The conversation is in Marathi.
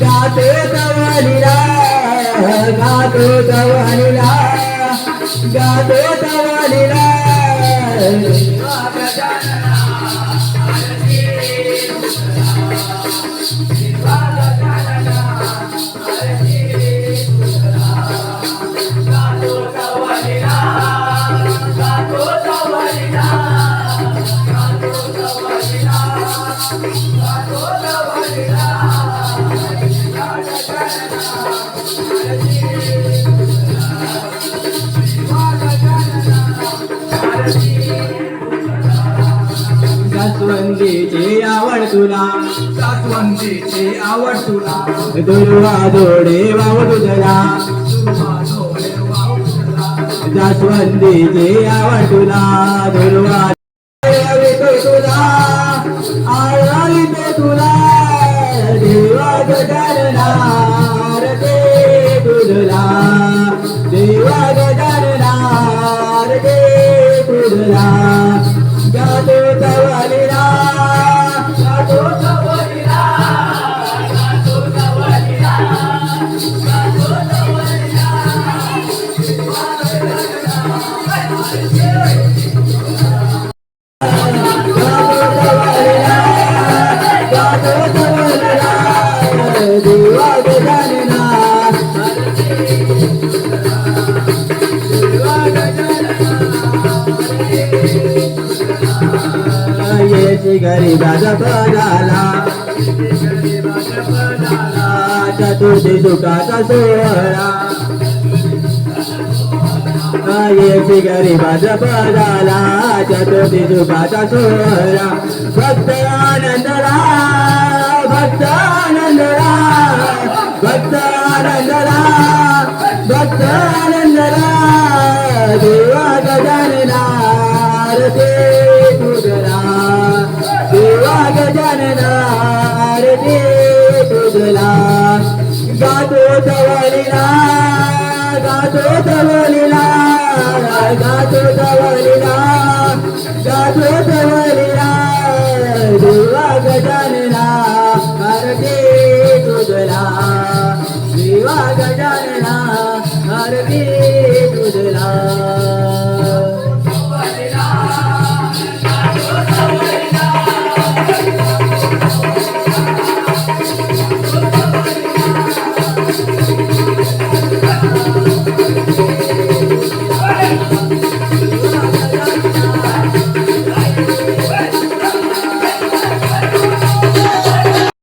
गातो तवलीला गातो तवलीला गातो तवलीला जास्वंदीची आवड तुला. जास्वंदीची आवड तुला. दुर्वा जोडे वाव तुझला जास्वंदीची आवड तुला. दुर्वा तुला आळवितो तुला. देवा गजाननार गरीबाचा पदाला चतुर्थी सुखाचा सोहळा. येते गरीबाचा पदाला चतुर्थी सुखाचा सोहळा. भक्त आनंदला भक्त आनंदला भक्त आनंदला भक्त आनंदला. देवा गजानना तुझला गातो तवलीला गातो तवलीला जातो तवलीला गातो तवलीला देवा गजानना हरते तुझला. देवा गजानना हरते तुझला.